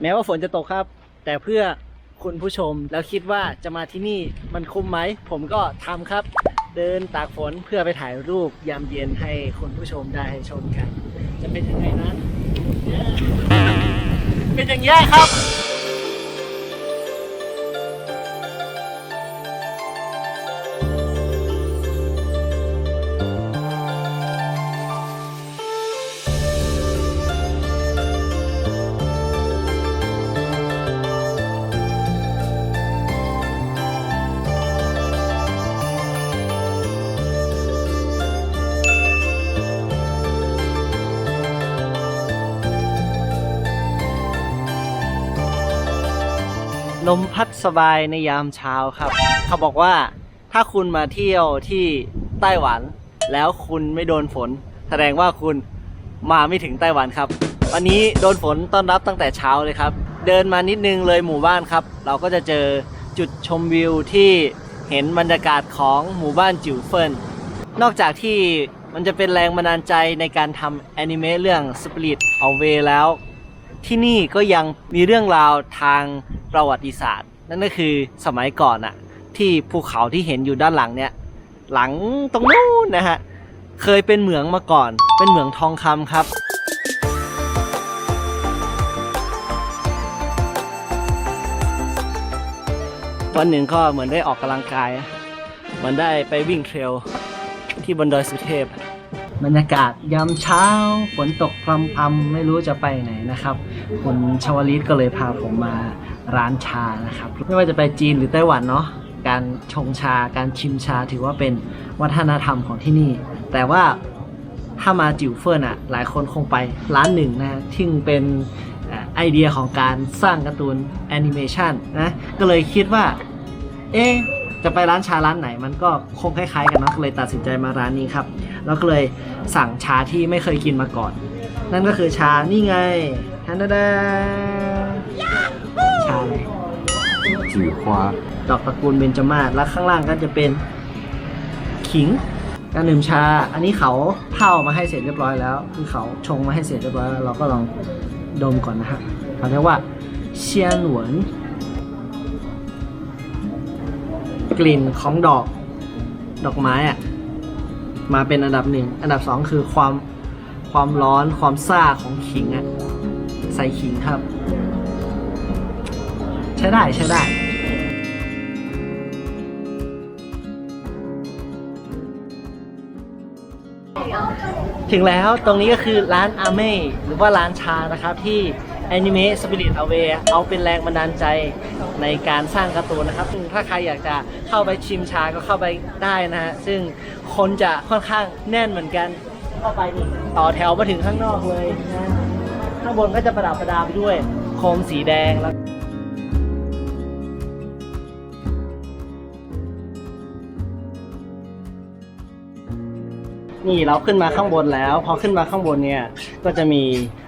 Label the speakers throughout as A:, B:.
A: แม้ว่าฝนจะตกครับ แต่เพื่อคุณผู้ชมแล้วคิดว่าจะมาที่นี่มันคุ้มไหม ผมก็ทำครับ เดินตากฝนเพื่อไปถ่ายรูปยามเย็นให้คุณผู้ชมได้ชมกัน จะเป็นยังไงนั้น เป็นอย่างนี้ครับ ลมพัดสบายในยามเช้าครับ เขาบอกว่าถ้าคุณมาเที่ยวที่ไต้หวัน แล้วคุณไม่โดนฝน แสดงว่าคุณมาไม่ถึงไต้หวันครับ วันนี้โดนฝนต้อนรับตั้งแต่เช้าเลยครับ เดินมานิดนึงเลยหมู่บ้านครับ เราก็จะเจอจุดชมวิวที่เห็นบรรยากาศของหมู่บ้านจิ๋วเฟินนอกจากที่มันจะเป็นแรงบันดาลใจในการทำแอนิเมะเรื่อง Spirit Away แล้ว ที่นี่ก็ยังมีเรื่องราวทาง ประวัติศาสตร์ นั่นก็คือสมัยก่อนอะที่ภูเขาที่เห็นอยู่ด้านหลังเนี่ย หลังตรงนู้นนะฮะเคยเป็นเหมืองมาก่อน เป็นเหมืองทองคำครับวันหนึ่งก็เหมือนได้ออกกำลังกายเหมือนได้ไปวิ่งเทรลที่บนดอยสุเทพ บรรยากาศยามเช้าฝนตกพรำๆไม่รู้จะไปไหนนะครับ คุณชวลิตก็เลยพาผมมา ร้านชานะครับ ไม่ว่าจะไปจีนหรือไต้หวันเนาะการชงชาการชิมชาถือว่าเป็นวัฒนธรรมของที่นี่ แต่ว่าถ้ามาจิ๋วเฟิร์นอะหลายคนคงไปร้านหนึ่งนะที่เป็นไอเดียของการสร้างการ์ตูนแอนิเมชันนะก็เลยคิดว่า เอ๊จะไปร้านชาร้านไหนมันก็คงคล้ายๆกันเนอะก็เลยตัดสินใจมาร้านนี้ครับ แล้วก็เลยสั่งชาที่ไม่เคยกินมาก่อน นั่นก็คือชานี่ไงฮันดาดา
B: จือควา
A: ดอกตระกูลเบญจมาศแล้วข้างล่างก็จะเป็นขิงการดื่มชา อันนี้เขาเผามาให้เสร็จเรียบร้อยแล้ว คือเขาชงมาให้เสร็จเรียบร้อยแล้วเราก็ลองดมก่อนนะฮะเขาเรียกว่าเชียนหวนกลิ่นของดอกดอกไม้อะมาเป็นอันดับหนึ่ง อันดับสองคือความความร้อนความซ่าของขิงอะใส่ขิงครับ ใช้ได้ใช้ได้ ถึงแล้วตรงนี้ก็คือร้านอาเม่หรือว่าร้านชานะครับที่ Anime Spirit Away เอาเป็นแรงบันดาลใจในการสร้างการ์ตูนนะครับ ซึ่งถ้าใครอยากจะเข้าไปชิมชาก็เข้าไปได้นะฮะ ซึ่งคนจะค่อนข้างแน่นเหมือนกัน เข้าไปนี่ต่อแถวมาถึงข้างนอกเลยนะข้างบนก็จะประดับประดาไปด้วย โคมสีแดงแล้ว นี่เราขึ้นมาข้างบนแล้ว พอขึ้นมาข้างบนเนี่ยก็จะมี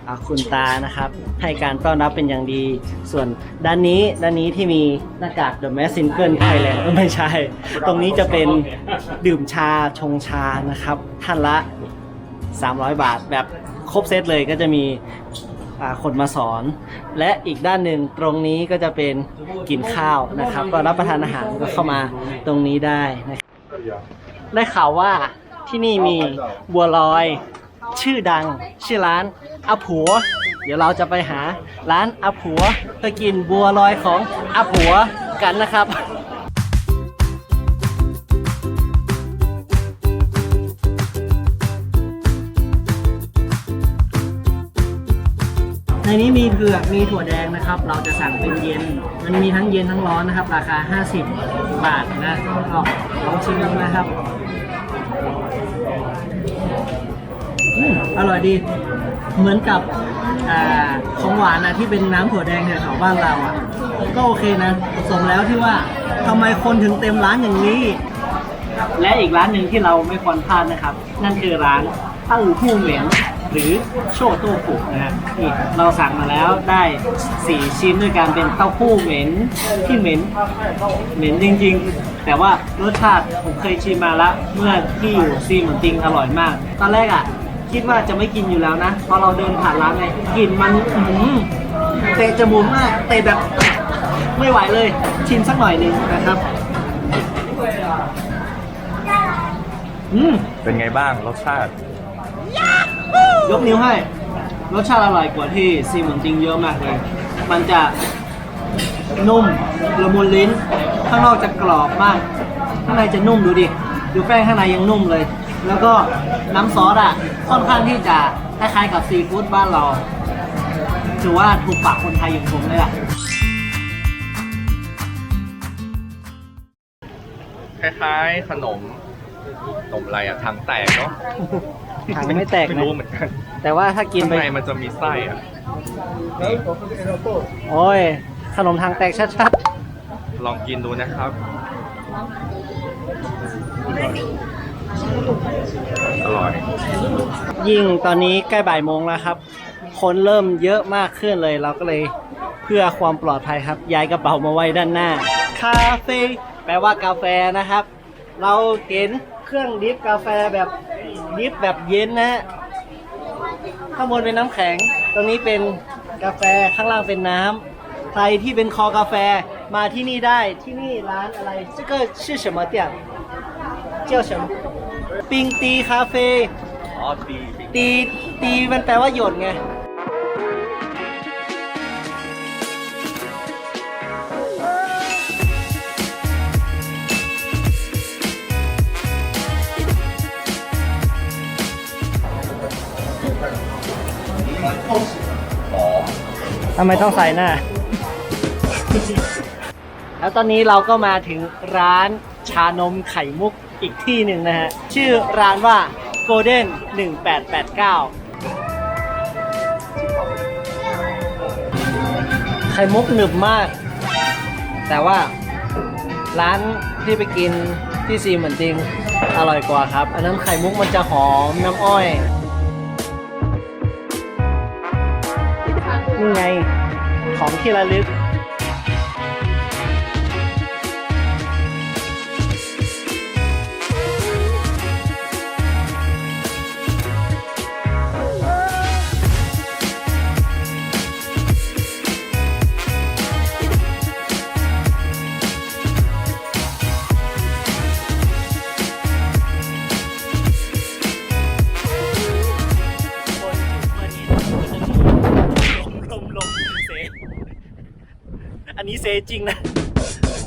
A: อาคุณตานะครับ ให้การต้อนรับเป็นอย่างดี ส่วนด้านนี้ด้านนี้ที่มีหน้ากาก The m a s Single Thailand ไม่ใช่ ตรงนี้จะเป็นดื่มชาชงชานะครับ ท่านละ 300 บาทแบบครบเซตเลยก็จะมีอาคนมาสอน และอีกด้านหนึ่งตรงนี้ก็จะเป็นกินข้าวนะครับ ก็รับประทานอาหารก็เข้ามาตรงนี้ได้นะครับได้ข่าวว่า ที่นี่มีบัวลอย ชื่อดัง ชื่อร้านอาผัว เดี๋ยวเราจะไปหาร้านอาผัวเพื่อกินบัวลอยของอาผัวกันนะครับในนี้มีเผือกมีถั่วแดงนะครับ เราจะสั่งเป็นเย็น มันมีทั้งเย็นทั้งร้อนนะครับ ราคา 50 บาทนะก็ลองชิมดูนะครับ อืมอร่อยดี เหมือนกับอาของหวานนะที่เป็นน้ำถั่วแดงแถวๆบ้านเราอะ ก็โอเคนะ สมแล้วที่ว่าทำไมคนถึงเต็มร้านอย่างนี้ และอีกร้านหนึ่งที่เราไม่ควรพลาดนะครับ นั่นคือร้านเต้าหู้เหม็นหรือโชโต้ปุนะฮะนี่เราสั่งมาแล้วได้ 4 ชิ้นด้วยกันเป็นเต้าหู้เหม็นที่เหม็นเหม็นจริงๆ แต่ว่ารสชาติผมเคยชิมมาแล้วเมื่อที่อยู่ซีเหมือนติงอร่อยมาก ตอนแรกอะ คิดว่าจะไม่กินอยู่แล้วนะพอเราเดินผ่านร้านไปกลิ่นมันอื้อหือเตะจมูกมากเตะแบบไม่ไหวเลย ชิมสักหน่อยหนึ่งนะครับอืม
B: เป็นไงบ้างรสชาติ
A: ยกนิ้วให้ รสชาติอร่อยกว่าที่ซีเหมือนจริงเยอะมากเลย มันจะนุ่มละมุนลิ้น ข้างนอกจะกรอบมาก ข้างในจะนุ่มดูดิ ดูแป้งข้างในยังนุ่มเลย แล้วก็น้ำซอสอะค่อนข้างที่จะคล้ายๆกับซีฟู้ดบ้านเราถือว่าถูกปากคนไทยอย่างผมเลยอะ
B: คล้ายๆขนมขนมอะไรอะทางแตกเนาะ
A: ถังไม่แตก
B: ไม่
A: นะ
B: รู้เหมือนกัน
A: แต่ว่าถ้ากิน
B: ข้าง
A: ไป
B: ในมันจะมีไส้อะนี่
A: โอ้ยขนมทางแตกชัด
B: ลองกินดูนะครับ อร่อย
A: ๆ ยิ่งตอนนี้ใกล้บ่ายโมงแล้วครับ คนเริ่มเยอะมากขึ้นเลย เราก็เลยเพื่อความปลอดภัยครับ ย้ายกระเป๋ามาไว้ด้านหน้า คาเฟ่แปลว่ากาแฟนะครับ เราเห็นเครื่องดริฟกาแฟแบบดริฟแบบเย็นนะฮะข้างบนเป็นน้ำแข็ง ตรงนี้เป็นกาแฟข้างล่างเป็นน้ำใครที่เป็นคอกาแฟมาที่นี่ได้ที่นี่ร้านอะไร这个是什么店叫什么 ปิงตีคาเฟ่
B: อ๋อดี
A: ตีตีมันแปลว่าหยดไงทำไมต้องใส่หน้า แล้วตอนนี้เราก็มาถึงร้านชานมไข่มุก อีกที่หนึ่งนะฮะ ชื่อร้านว่า Golden 1889 ไข่มุกหนึบมาก แต่ว่าร้านที่ไปกินที่ซีเหมือนจริง อร่อยกว่าครับ อันนั้นไข่มุกมันจะหอมน้ำอ้อยนี่ไงของที่ระลึก อันนี้เซจริงนะ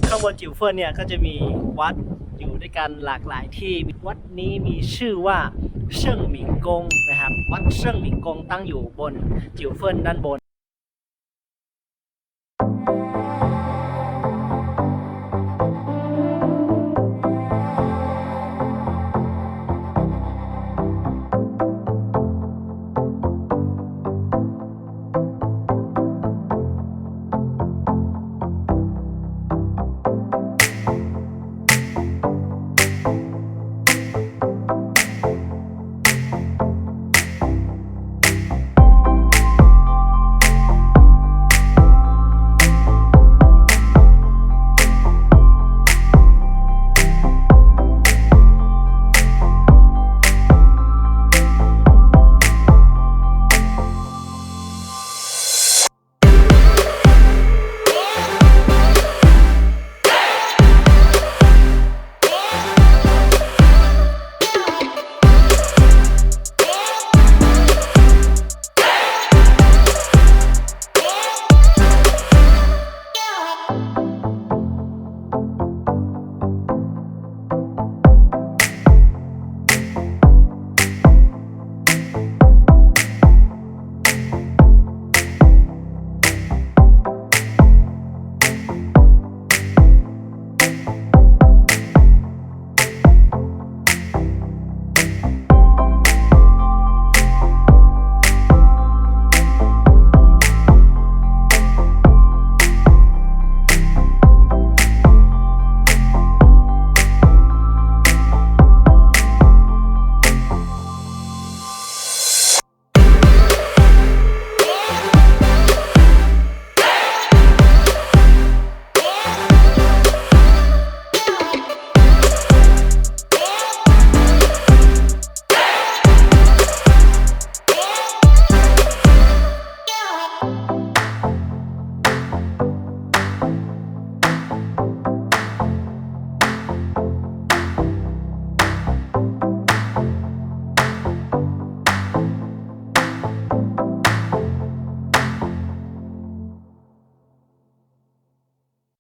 A: ข้างบนจิ๋วเฟินเนี่ยก็จะมีวัดอยู่ด้วยกันหลากหลายที่วัดนี้มีชื่อว่าเชิงหมิงกงนะครับ วัดเชิงหมิงกงตั้งอยู่บนจิ๋วเฟินด้านบน